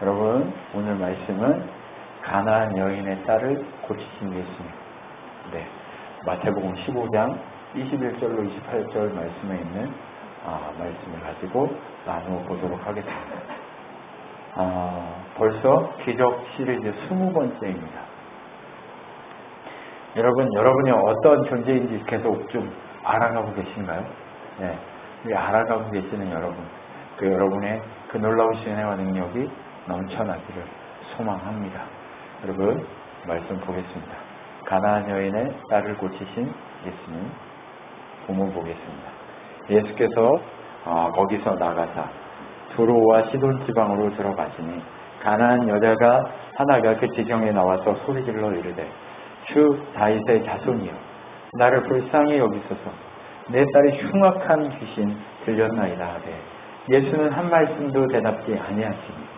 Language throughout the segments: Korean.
여러분 오늘 말씀은 가나안 여인의 딸을 고치신 예수님. 네, 마태복음 15장 21절로 28절 말씀에 있는 아, 말씀을 가지고 나누어 보도록 하겠습니다. 아, 벌써 기적 시리즈 20번째입니다. 여러분, 여러분이 어떤 존재인지 계속 좀 알아가고 계신가요? 네, 알아가고 계시는 여러분, 그 여러분의 그 놀라우신 은혜와 능력이 넘쳐나기를 소망합니다. 여러분, 말씀 보겠습니다. 가나안 여인의 딸을 고치신 예수님 본문 보겠습니다. 예수께서 어, 거기서 나가사 두로와 시돈 지방으로 들어가시니 가나안 여자가 하나가 그 지경에 나와서 소리질러 이르되 주 다윗의 자손이여 나를 불쌍히 여기소서 내 딸이 흉악한 귀신 들렸나이다 하되 예수는 한 말씀도 대답지 아니하시니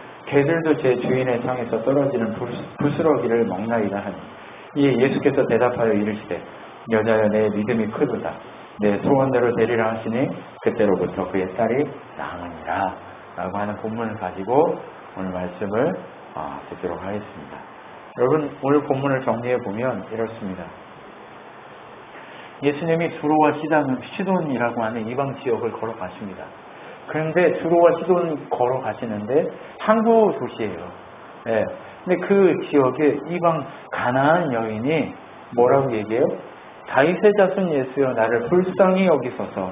개들도 제 주인의 상에서 떨어지는 부스러기를 먹나이다 하니 이에 예수께서 대답하여 이르시되 여자여 내 믿음이 크도다 내 소원대로 되리라 하시니 그때로부터 그의 딸이 나으니라 라고 하는 본문을 가지고 오늘 말씀을 어, 듣도록 하겠습니다. 여러분 오늘 본문을 정리해 보면 이렇습니다. 예수님이 두로와 시돈이라고 하는 이방 지역을 걸어가십니다. 그런데 두로와 시돈 걸어가시는데 항구 도시예요. 네. 근데 그 지역에 이방 가나안 여인이 뭐라고 얘기해요? 다윗의 자손 예수여 나를 불쌍히 여기소서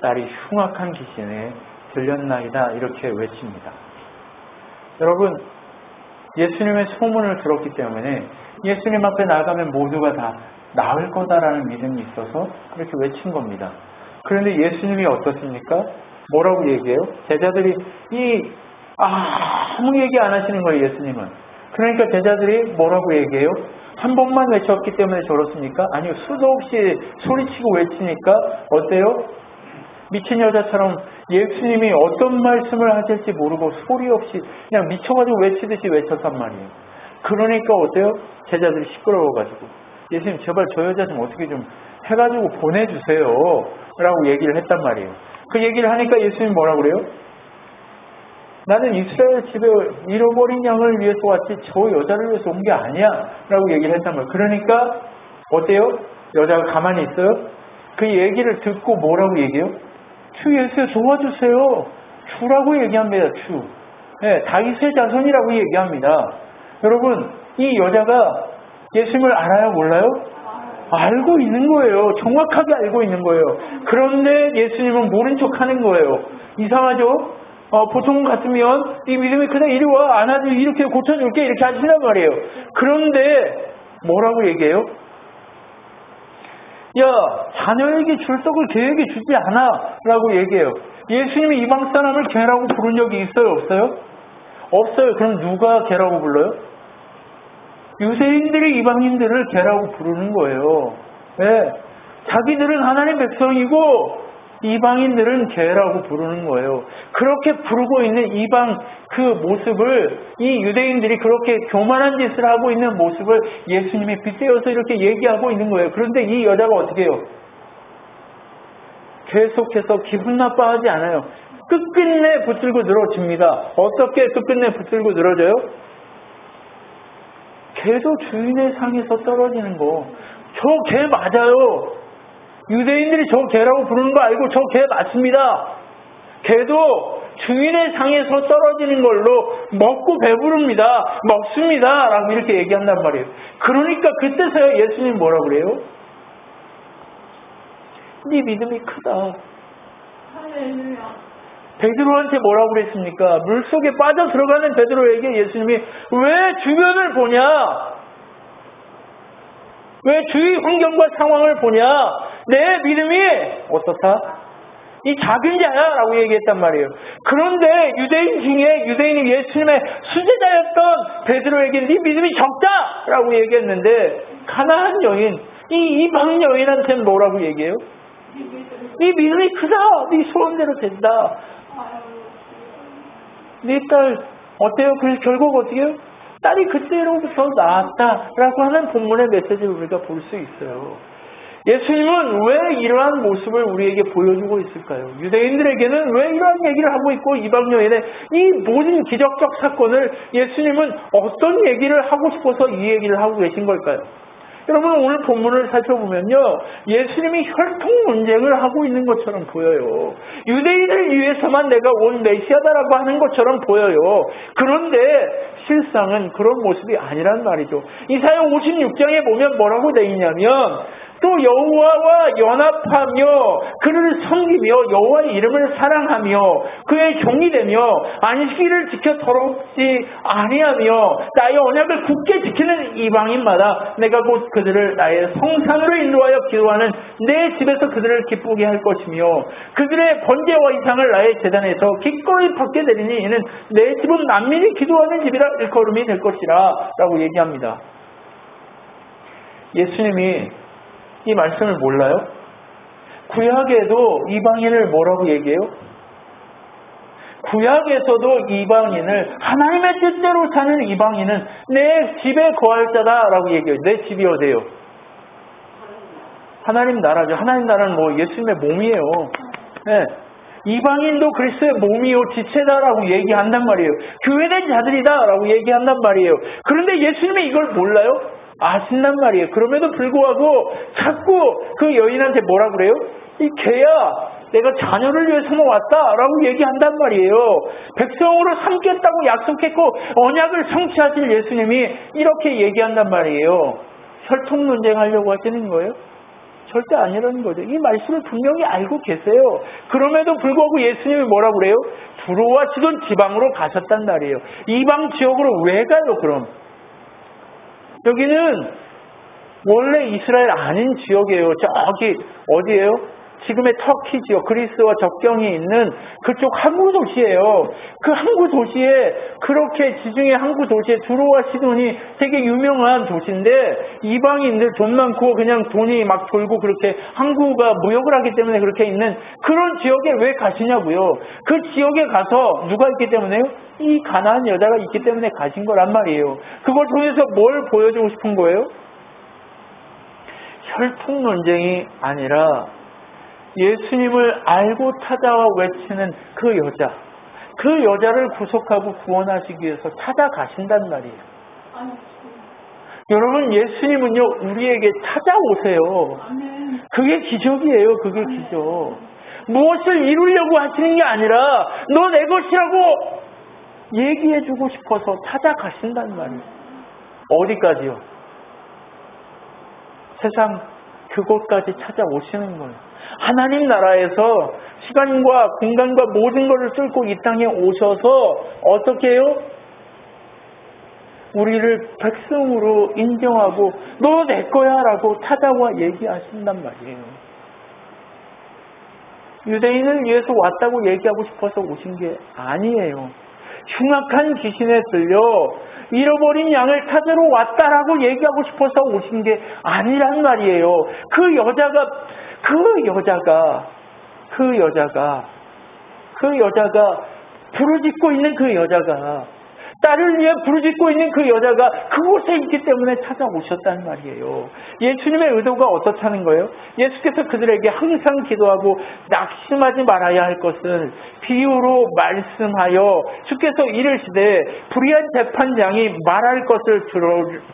딸이 흉악한 귀신에 들렸나이다 이렇게 외칩니다. 여러분 예수님의 소문을 들었기 때문에 예수님 앞에 나가면 모두가 다 나을 거다라는 믿음이 있어서 그렇게 외친 겁니다. 그런데 예수님이 어떻습니까? 뭐라고 얘기해요? 제자들이 이 아무 얘기 안 하시는 거예요, 예수님은. 그러니까 제자들이 뭐라고 얘기해요? 한 번만 외쳤기 때문에 저렇습니까? 아니요, 수도 없이 소리치고 외치니까 어때요? 미친 여자처럼 예수님이 어떤 말씀을 하실지 모르고 소리 없이 그냥 미쳐가지고 외치듯이 외쳤단 말이에요. 그러니까 어때요? 제자들이 시끄러워가지고 예수님 제발 저 여자 좀 어떻게 좀 해가지고 보내주세요. 라고 얘기를 했단 말이에요. 그 얘기를 하니까 예수님 뭐라 그래요? 나는 이스라엘 집에 잃어버린 양을 위해서 왔지 저 여자를 위해서 온 게 아니야 라고 얘기를 했단 말이에요. 그러니까 어때요? 여자가 가만히 있어요? 그 얘기를 듣고 뭐라고 얘기해요? 주 예수 도와주세요. 주라고 얘기합니다. 주. 네, 다윗의 자손이라고 얘기합니다. 여러분 이 여자가 예수님을 알아요? 몰라요? 알고 있는 거예요. 정확하게 알고 있는 거예요. 그런데 예수님은 모른 척 하는 거예요. 이상하죠? 어, 보통 같으면 이 믿음이 그냥 이리 와 안아도 이렇게 고쳐줄게 이렇게 하신단 말이에요. 그런데 뭐라고 얘기해요? 야 자녀에게 줄 떡을 개에게 주지 않아 라고 얘기해요. 예수님이 이방 사람을 개라고 부른 적이 있어요? 없어요? 없어요. 그럼 누가 개라고 불러요? 유세인들이 이방인들을 개라고 부르는 거예요. 네. 자기들은 하나님 백성이고 이방인들은 개라고 부르는 거예요. 그렇게 부르고 있는 이방 그 모습을 이 유대인들이 그렇게 교만한 짓을 하고 있는 모습을 예수님이 빗대어서 이렇게 얘기하고 있는 거예요. 그런데 이 여자가 어떻게 해요? 계속해서 기분 나빠하지 않아요. 끝끝내 붙들고 늘어집니다. 어떻게 끝끝내 붙들고 늘어져요? 개도 주인의 상에서 떨어지는 거. 저 개 맞아요. 유대인들이 저 개라고 부르는 거 알고 저 개 맞습니다. 개도 주인의 상에서 떨어지는 걸로 먹고 배부릅니다. 먹습니다. 라고 이렇게 얘기한단 말이에요. 그러니까 그때서야 예수님 뭐라 그래요? 네 믿음이 크다. 베드로한테 뭐라고 그랬습니까? 물속에 빠져 들어가는 베드로에게 예수님이 왜 주변을 보냐? 왜 주위 환경과 상황을 보냐? 내 믿음이 어떻다? 이 작은 자야 라고 얘기했단 말이에요. 그런데 유대인 중에 유대인이 예수님의 수제자였던 베드로에게 네 믿음이 적다 라고 얘기했는데 가나안 여인 이 이방 여인한테는 뭐라고 얘기해요? 네 믿음이 크다 네 소원대로 된다 네 딸 어때요? 그래서 결국 어떻게 해요? 딸이 그때로부터 나았다라고 하는 본문의 메시지를 우리가 볼 수 있어요. 예수님은 왜 이러한 모습을 우리에게 보여주고 있을까요? 유대인들에게는 왜 이러한 얘기를 하고 있고 이방 여인의 이 모든 기적적 사건을 예수님은 어떤 얘기를 하고 싶어서 이 얘기를 하고 계신 걸까요? 여러분 오늘 본문을 살펴보면요 예수님이 혈통 논쟁을 하고 있는 것처럼 보여요. 유대인을 위해서만 내가 온 메시아다라고 하는 것처럼 보여요. 그런데 실상은 그런 모습이 아니란 말이죠. 이사야 56장에 보면 뭐라고 돼 있냐면 또 여호와와 연합하며 그를 섬기며 여호와의 이름을 사랑하며 그의 종이 되며 안식일을 지켜 더럽지 아니하며 나의 언약을 굳게 지키는 이방인마다 내가 곧 그들을 나의 성산으로 인도하여 기도하는 내 집에서 그들을 기쁘게 할 것이며 그들의 번제와 이상을 나의 재단에서 기꺼이 받게 되리니 이는 내 집은 난민이 기도하는 집이라 일컬음이 될 것이라 라고 얘기합니다. 예수님이 이 말씀을 몰라요? 구약에도 이방인을 뭐라고 얘기해요? 구약에서도 이방인을 하나님의 뜻대로 사는 이방인은 내 집에 거할 자다라고 얘기해요. 내 집이 어디예요? 하나님 나라죠. 하나님 나라는 뭐 예수님의 몸이에요. 네. 이방인도 그리스도의 몸이요 지체다라고 얘기한단 말이에요. 교회된 자들이다라고 얘기한단 말이에요. 그런데 예수님이 이걸 몰라요? 아신단 말이에요. 그럼에도 불구하고 자꾸 그 여인한테 뭐라 그래요? 이 개야, 내가 자녀를 위해서만 왔다라고 얘기한단 말이에요. 백성으로 삼겠다고 약속했고 언약을 성취하실 예수님이 이렇게 얘기한단 말이에요. 혈통 논쟁하려고 하시는 거예요? 절대 아니라는 거죠. 이 말씀을 분명히 알고 계세요. 그럼에도 불구하고 예수님이 뭐라고 그래요? 두루와시던 지방으로 가셨단 말이에요. 이방 지역으로 왜 가요, 그럼? 여기는 원래 이스라엘 아닌 지역이에요. 저기 어디예요? 지금의 터키 지역, 그리스와 접경이 있는 그쪽 항구 도시예요. 그 항구 도시에 그렇게 지중해 항구 도시에 두로와 시돈이 되게 유명한 도시인데 이방인들 돈 많고 그냥 돈이 막 돌고 그렇게 항구가 무역을 하기 때문에 그렇게 있는 그런 지역에 왜 가시냐고요. 그 지역에 가서 누가 있기 때문에요? 이 가난한 여자가 있기 때문에 가신 거란 말이에요. 그걸 통해서 뭘 보여주고 싶은 거예요? 혈통 논쟁이 아니라 예수님을 알고 찾아와 외치는 그 여자, 그 여자를 구속하고 구원하시기 위해서 찾아가신단 말이에요. 여러분, 예수님은요, 우리에게 찾아오세요. 그게 기적이에요, 그게 기적. 무엇을 이루려고 하시는 게 아니라, 너 내 것이라고 얘기해주고 싶어서 찾아가신단 말이에요. 어디까지요? 세상 그곳까지 찾아오시는 거예요. 하나님 나라에서 시간과 공간과 모든 것을 뚫고 이 땅에 오셔서 어떻게 해요? 우리를 백성으로 인정하고 너 내 거야 라고 찾아와 얘기하신단 말이에요. 유대인을 위해서 왔다고 얘기하고 싶어서 오신 게 아니에요. 흉악한 귀신에 들려 잃어버린 양을 찾으러 왔다라고 얘기하고 싶어서 오신 게 아니란 말이에요. 그 여자가 그 여자가 그 여자가 그 여자가 부르짖고 있는 그 여자가 딸을 위해 부르짖고 있는 그 여자가 그곳에 있기 때문에 찾아오셨다는 말이에요. 예수님의 의도가 어떻다는 거예요? 예수께서 그들에게 항상 기도하고 낙심하지 말아야 할 것은 비유로 말씀하여 주께서 이르시되 불의한 재판장이 말할 것을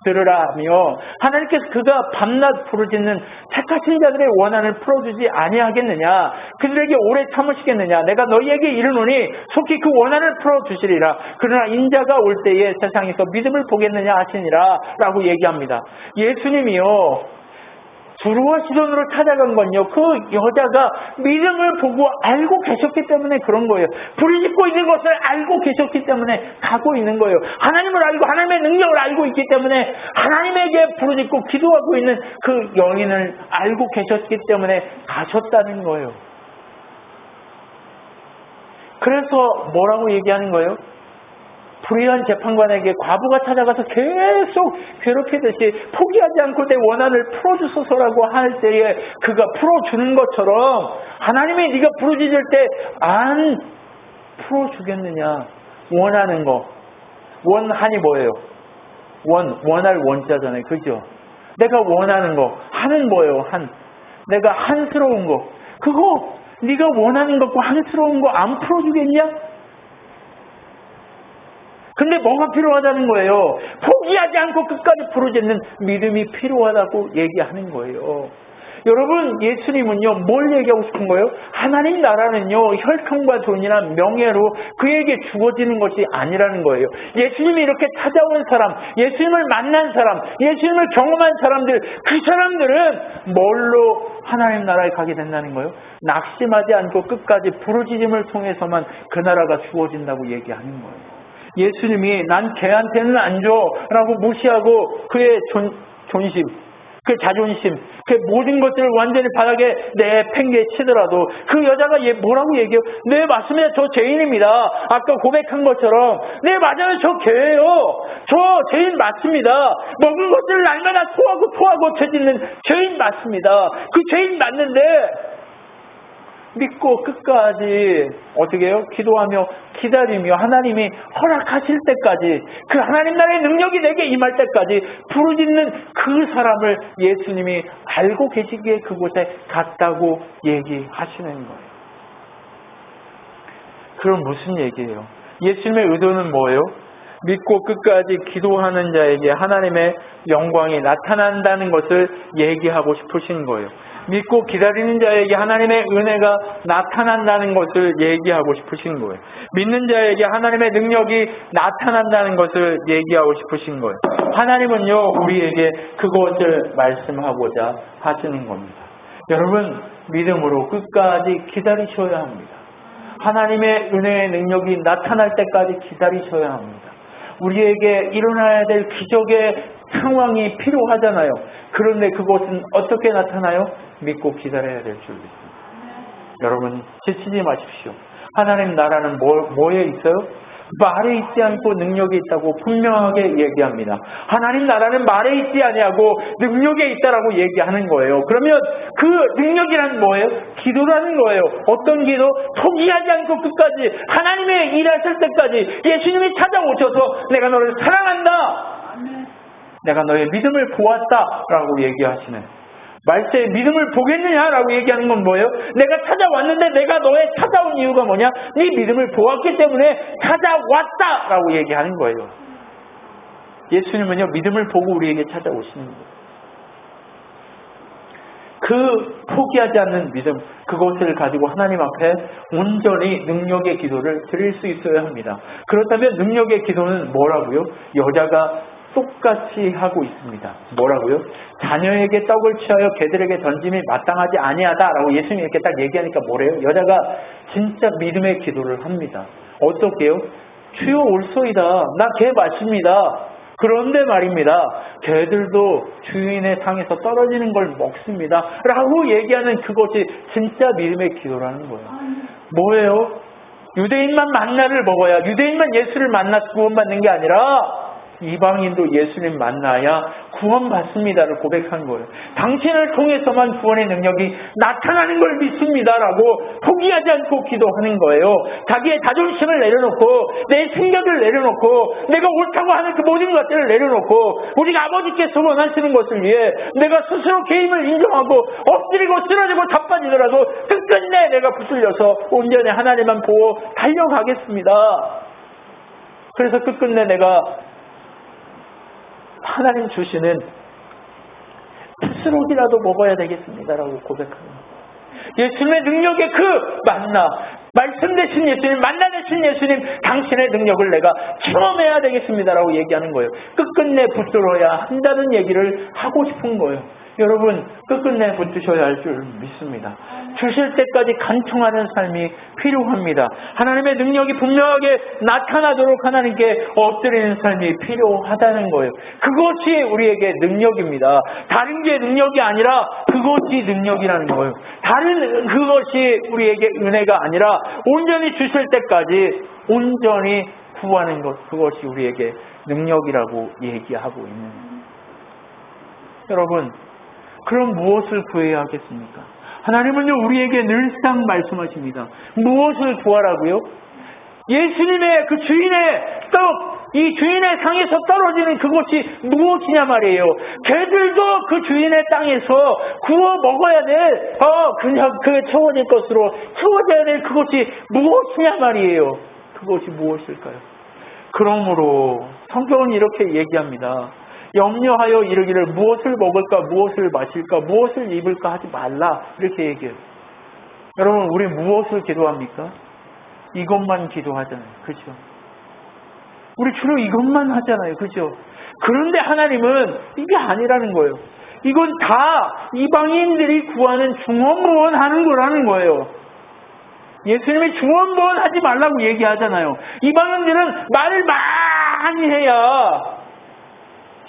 들으라며 하나님께서 그가 밤낮 부르짖는 택하신 자들의 원한을 풀어주지 아니하겠느냐 그들에게 오래 참으시겠느냐 내가 너희에게 이르노니 속히 그 원한을 풀어주시리라 그러나 인자가 올 때에 세상에서 믿음을 보겠느냐 하시니라 라고 얘기합니다. 예수님이요. 두루와 시돈으로 찾아간 건요. 그 여자가 믿음을 보고 알고 계셨기 때문에 그런 거예요. 부르짖고 있는 것을 알고 계셨기 때문에 가고 있는 거예요. 하나님을 알고 하나님의 능력을 알고 있기 때문에 하나님에게 부르짖고 기도하고 있는 그 여인을 알고 계셨기 때문에 가셨다는 거예요. 그래서 뭐라고 얘기하는 거예요? 불의한 재판관에게 과부가 찾아가서 계속 괴롭히듯이 포기하지 않고 내 원한을 풀어주소서라고 할 때에 그가 풀어주는 것처럼 하나님이 네가 부르짖을 때 안 풀어주겠느냐? 원하는 거. 원한이 뭐예요? 원 원할 원자잖아요. 그죠? 내가 원하는 거. 한은 뭐예요? 한. 내가 한스러운 거. 그거 네가 원하는 것과 한스러운 거 안 풀어주겠냐? 근데 뭐가 필요하다는 거예요? 포기하지 않고 끝까지 부르짖는 믿음이 필요하다고 얘기하는 거예요. 여러분, 예수님은요, 뭘 얘기하고 싶은 거예요? 하나님 나라는요, 혈통과 돈이나 명예로 그에게 주어지는 것이 아니라는 거예요. 예수님이 이렇게 찾아온 사람, 예수님을 만난 사람, 예수님을 경험한 사람들, 그 사람들은 뭘로 하나님 나라에 가게 된다는 거예요? 낙심하지 않고 끝까지 부르짖음을 통해서만 그 나라가 주어진다고 얘기하는 거예요. 예수님이 난 걔한테는 안 줘 라고 무시하고 그의 존, 존심, 그 자존심, 그 모든 것들을 완전히 바닥에 내팽개 치더라도 그 여자가 얘 뭐라고 얘기해요? 네 맞습니다. 저 죄인입니다. 아까 고백한 것처럼 네 맞아요. 저 죄예요. 저 죄인 맞습니다. 먹은 것들을 날마다 토하고 토하고 죄짓는 죄인 맞습니다. 그 죄인 맞는데 믿고 끝까지 어떻게 해요? 기도하며 기다리며 하나님이 허락하실 때까지 그 하나님 나라의 능력이 내게 임할 때까지 부르짖는 그 사람을 예수님이 알고 계시기에 그곳에 갔다고 얘기하시는 거예요. 그럼 무슨 얘기예요? 예수님의 의도는 뭐예요? 믿고 끝까지 기도하는 자에게 하나님의 영광이 나타난다는 것을 얘기하고 싶으신 거예요. 믿고 기다리는 자에게 하나님의 은혜가 나타난다는 것을 얘기하고 싶으신 거예요. 믿는 자에게 하나님의 능력이 나타난다는 것을 얘기하고 싶으신 거예요. 하나님은요, 우리에게 그것을 말씀하고자 하시는 겁니다. 여러분, 믿음으로 끝까지 기다리셔야 합니다. 하나님의 은혜의 능력이 나타날 때까지 기다리셔야 합니다. 우리에게 일어나야 될 기적의 상황이 필요하잖아요. 그런데 그것은 어떻게 나타나요? 믿고 기다려야 될 줄 믿습니다. 여러분 지치지 마십시오. 하나님 나라는 뭐, 뭐에 있어요? 말에 있지 않고 능력이 있다고 분명하게 얘기합니다. 하나님 나라는 말에 있지 아니하고 능력에 있다라고 얘기하는 거예요. 그러면 그 능력이란 뭐예요? 기도라는 거예요. 어떤 기도? 포기하지 않고 끝까지 하나님의 일하실 때까지 예수님이 찾아오셔서 내가 너를 사랑한다. 내가 너의 믿음을 보았다라고 얘기하시는 말세에 믿음을 보겠느냐라고 얘기하는 건 뭐예요? 내가 찾아왔는데 내가 너의 찾아온 이유가 뭐냐? 네 믿음을 보았기 때문에 찾아왔다라고 얘기하는 거예요. 예수님은요 믿음을 보고 우리에게 찾아오시는 거예요. 그 포기하지 않는 믿음, 그것을 가지고 하나님 앞에 온전히 능력의 기도를 드릴 수 있어야 합니다. 그렇다면 능력의 기도는 뭐라고요? 여자가 똑같이 하고 있습니다. 뭐라고요? 자녀에게 떡을 취하여 개들에게 던짐이 마땅하지 아니하다라고 예수님이 이렇게 딱 얘기하니까 뭐래요? 여자가 진짜 믿음의 기도를 합니다. 어떻게요? 주여 올소이다. 나 개 맞습니다. 그런데 말입니다. 개들도 주인의 상에서 떨어지는 걸 먹습니다. 라고 얘기하는 그것이 진짜 믿음의 기도라는 거예요. 뭐예요? 유대인만 만나를 먹어야 유대인만 예수를 만나 구원받는 게 아니라 이방인도 예수님 만나야 구원받습니다를 고백한 거예요. 당신을 통해서만 구원의 능력이 나타나는 걸 믿습니다라고 포기하지 않고 기도하는 거예요. 자기의 자존심을 내려놓고 내 생각을 내려놓고 내가 옳다고 하는 그 모든 것들을 내려놓고 우리가 아버지께서 원하시는 것을 위해 내가 스스로 개임을 인정하고 엎드리고 쓰러지고 자빠지더라도 끝끝내 내가 붙들려서 온전히 하나님만 보고 달려가겠습니다. 그래서 끝끝내 내가 하나님 주시는 스스로이라도 먹어야 되겠습니다라고 고백합니다. 예수님의 능력의 그 만나, 말씀 되신 예수님, 만나 되신 예수님, 당신의 능력을 내가 경험해야 되겠습니다라고 얘기하는 거예요. 끝끝내 붙들어야 한다는 얘기를 하고 싶은 거예요. 여러분 끝끝내 붙드셔야 할 줄 믿습니다. 주실 때까지 간청하는 삶이 필요합니다. 하나님의 능력이 분명하게 나타나도록 하나님께 엎드리는 삶이 필요하다는 거예요. 그것이 우리에게 능력입니다. 다른 게 능력이 아니라 그것이 능력이라는 거예요. 다른 그것이 우리에게 은혜가 아니라 온전히 주실 때까지 온전히 구하는 것 그것이 우리에게 능력이라고 얘기하고 있는 거예요. 여러분 그럼 무엇을 구해야 하겠습니까? 하나님은요, 우리에게 늘상 말씀하십니다. 무엇을 구하라고요? 예수님의 그 주인의 떡, 이 주인의 상에서 떨어지는 그것이 무엇이냐 말이에요. 개들도 그 주인의 땅에서 구워 먹어야 될, 어, 그냥 그 채워질 것으로 채워져야 될 그것이 무엇이냐 말이에요. 그것이 무엇일까요? 그러므로 성경은 이렇게 얘기합니다. 염려하여 이르기를 무엇을 먹을까, 무엇을 마실까, 무엇을 입을까 하지 말라. 이렇게 얘기해요. 여러분, 우리 무엇을 기도합니까? 이것만 기도하잖아요. 그죠? 우리 주로 이것만 하잖아요. 그죠? 그런데 하나님은 이게 아니라는 거예요. 이건 다 이방인들이 구하는 중원무원 하는 거라는 거예요. 예수님이 중원무원 하지 말라고 얘기하잖아요. 이방인들은 말을 많이 해야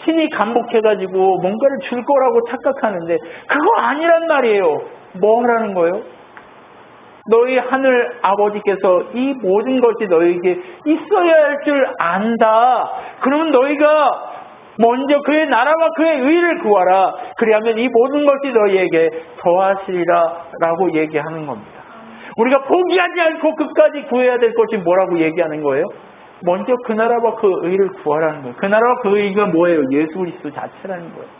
신이 감복해가지고 뭔가를 줄 거라고 착각하는데 그거 아니란 말이에요. 뭐 하라는 거예요? 너희 하늘 아버지께서 이 모든 것이 너희에게 있어야 할 줄 안다. 그러면 너희가 먼저 그의 나라와 그의 의를 구하라. 그리하면 이 모든 것이 너희에게 더하시리라 라고 얘기하는 겁니다. 우리가 포기하지 않고 끝까지 구해야 될 것이 뭐라고 얘기하는 거예요? 먼저 그 나라와 그 의를 구하라는 거예요. 그 나라와 그 의가 뭐예요? 예수 그리스도 자체라는 거예요.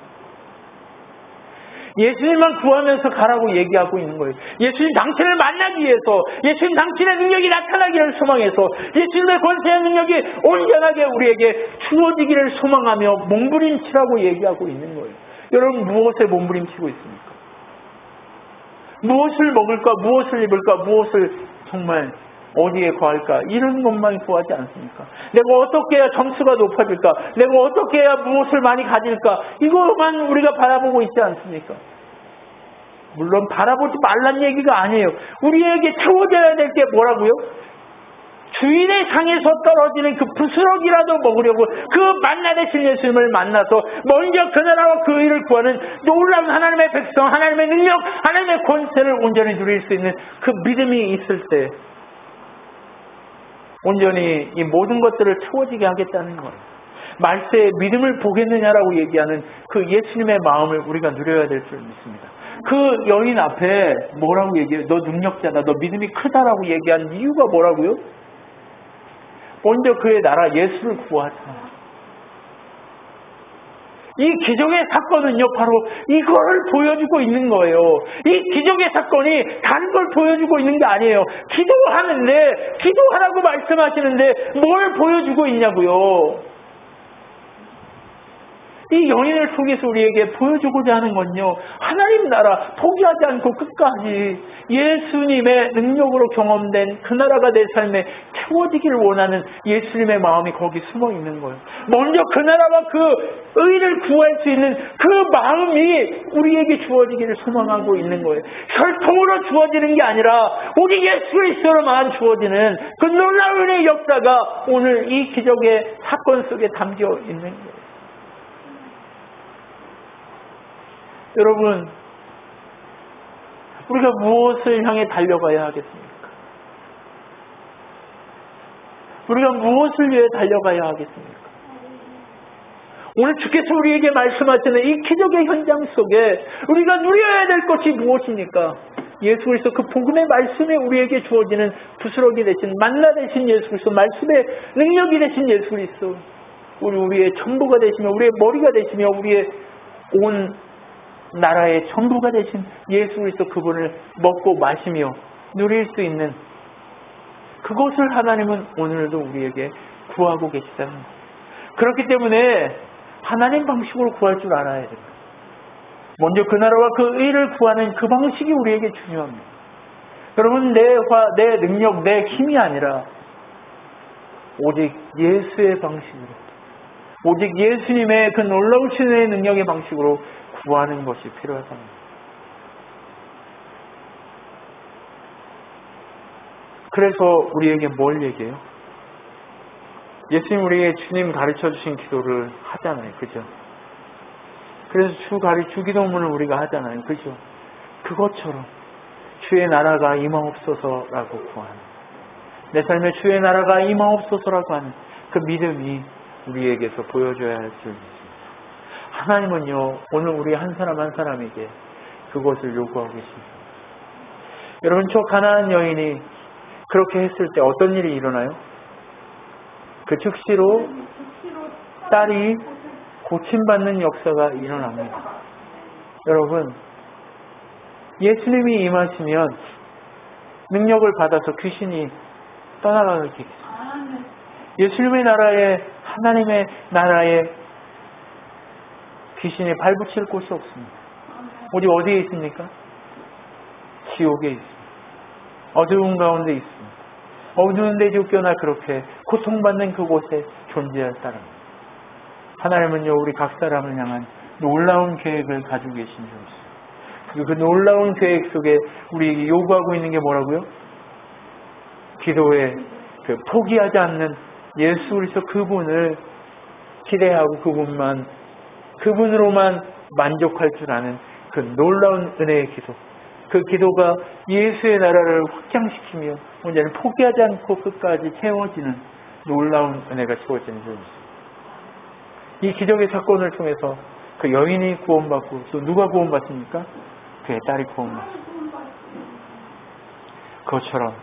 예수님만 구하면서 가라고 얘기하고 있는 거예요. 예수님 당신을 만나기 위해서, 예수님 당신의 능력이 나타나기를 소망해서, 예수님의 권세의 능력이 온전하게 우리에게 주어지기를 소망하며 몸부림치라고 얘기하고 있는 거예요. 여러분 무엇에 몸부림치고 있습니까? 무엇을 먹을까, 무엇을 입을까, 무엇을 정말 어디에 구할까? 이런 것만 구하지 않습니까? 내가 어떻게 해야 점수가 높아질까? 내가 어떻게 해야 무엇을 많이 가질까? 이것만 우리가 바라보고 있지 않습니까? 물론 바라보지 말란 얘기가 아니에요. 우리에게 채워져야 될 게 뭐라고요? 주인의 상에서 떨어지는 그 부스러기라도 먹으려고 그 만나 되신 예수님을 만나서 먼저 그 나라와 그 일을 구하는 놀라운 하나님의 백성, 하나님의 능력, 하나님의 권세를 온전히 누릴 수 있는 그 믿음이 있을 때 온전히 이 모든 것들을 채워지게 하겠다는 거예요. 말세에 믿음을 보겠느냐라고 얘기하는 그 예수님의 마음을 우리가 누려야 될 줄 믿습니다. 그 여인 앞에 뭐라고 얘기해요? 너 능력자다, 너 믿음이 크다라고 얘기하는 이유가 뭐라고요? 먼저 그의 나라 예수를 구하자. 이 기적의 사건은요, 바로 이걸 보여주고 있는 거예요. 이 기적의 사건이 다른 걸 보여주고 있는 게 아니에요. 기도하는데, 기도하라고 말씀하시는데 뭘 보여주고 있냐고요. 이 연인을 통해서 우리에게 보여주고자 하는 건요. 하나님 나라 포기하지 않고 끝까지 예수님의 능력으로 경험된 그 나라가 내 삶에 채워지기를 원하는 예수님의 마음이 거기 숨어 있는 거예요. 먼저 그 나라와 그 의를 구할 수 있는 그 마음이 우리에게 주어지기를 소망하고 있는 거예요. 혈통으로 주어지는 게 아니라 우리 예수 그리스도로만 주어지는 그 놀라운 은혜의 역사가 오늘 이 기적의 사건 속에 담겨 있는 거예요. 여러분, 우리가 무엇을 향해 달려가야 하겠습니까? 우리가 무엇을 위해 달려가야 하겠습니까? 오늘 주께서 우리에게 말씀하시는 이 기적의 현장 속에 우리가 누려야 될 것이 무엇입니까? 예수 그리스도 그 복음의 말씀에 우리에게 주어지는 부스러기 되신 만나 되신 예수 그리스도 말씀의 능력이 되신 예수 그리스도 우리 우리의 전부가 되시며 우리의 머리가 되시며 우리의 온 나라의 전부가 되신 예수 그리스도 그분을 먹고 마시며 누릴 수 있는 그것을 하나님은 오늘도 우리에게 구하고 계시다는 거예요. 그렇기 때문에 하나님 방식으로 구할 줄 알아야 됩니다. 먼저 그 나라와 그 의를 구하는 그 방식이 우리에게 중요합니다. 여러분 내, 화, 내 능력, 내 힘이 아니라 오직 예수의 방식으로 오직 예수님의 그 놀라우신 의 능력의 방식으로 구하는 것이 필요하다. 그래서 우리에게 뭘 얘기해요? 예수님 우리에게 주님 가르쳐 주신 기도를 하잖아요. 그죠? 그래서 주 가리 주 기도문을 우리가 하잖아요. 그죠? 그것처럼 주의 나라가 임하옵소서라고 구하는 내 삶에 주의 나라가 임하옵소서라고 하는 그 믿음이 우리에게서 보여줘야 할줄 믿습니다. 하나님은요 오늘 우리 한 사람 한 사람에게 그것을 요구하고 계십니다. 여러분 저 가나안 여인이 그렇게 했을 때 어떤 일이 일어나요? 그 즉시로 딸이 고침받는 역사가 일어납니다. 여러분, 예수님이 임하시면 능력을 받아서 귀신이 떠나가게 되겠습니다. 예수님의 나라에, 하나님의 나라에 귀신이 발붙일 곳이 없습니다. 오직 어디에 있습니까? 지옥에 있습니다. 어두운 가운데 있습니다. 어두운 데 쫓겨나 그렇게 고통받는 그곳에 존재할 따릅니다. 하나님은요, 우리 각 사람을 향한 놀라운 계획을 가지고 계신 줄 있어요. 그리고 그 놀라운 계획 속에 우리에게 요구하고 있는 게 뭐라고요? 기도에 그 포기하지 않는 예수 그리스도 그분을 기대하고 그분만 그분으로만 만족할 줄 아는 그 놀라운 은혜의 기도. 그 기도가 예수의 나라를 확장시키며 문제는 포기하지 않고 끝까지 채워지는 놀라운 은혜가 채워지는 줄 믿습니다. 이 기적의 사건을 통해서 그 여인이 구원받고 또 누가 구원받습니까? 그의 딸이 구원받습니다. 그것처럼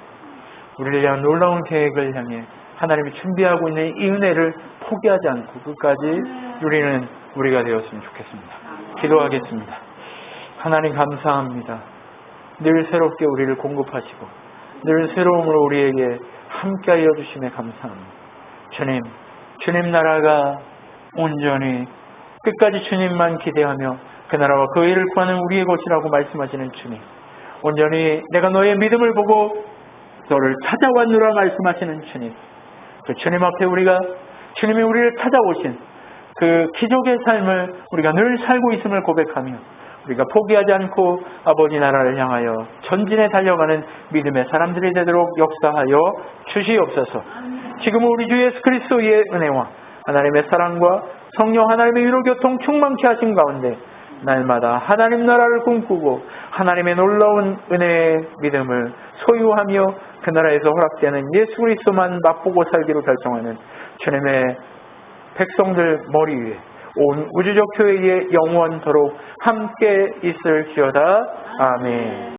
우리를 위한 놀라운 계획을 향해 하나님이 준비하고 있는 이 은혜를 포기하지 않고 끝까지 누리는 우리가 되었으면 좋겠습니다. 기도하겠습니다. 하나님 감사합니다. 늘 새롭게 우리를 공급하시고 늘 새로움으로 우리에게 함께하여 주심에 감사합니다. 주님, 주님 나라가 온전히 끝까지 주님만 기대하며 그 나라와 그 일을 구하는 우리의 것이라고 말씀하시는 주님. 온전히 내가 너의 믿음을 보고 너를 찾아왔노라 말씀하시는 주님. 그 주님 앞에 우리가 주님이 우리를 찾아오신 그 기적의 삶을 우리가 늘 살고 있음을 고백하며 우리가 포기하지 않고 아버지 나라를 향하여 전진에 달려가는 믿음의 사람들이 되도록 역사하여 주시옵소서. 지금은 우리 주 예수 그리스도의 은혜와 하나님의 사랑과 성령 하나님의 위로 교통 충만케 하신 가운데 날마다 하나님 나라를 꿈꾸고 하나님의 놀라운 은혜의 믿음을 소유하며 그 나라에서 허락되는 예수 그리스도만 맛보고 살기로 결정하는 주님의 백성들 머리 위에 온 우주적 교회에 영원토록 함께 있을지어다. 아멘.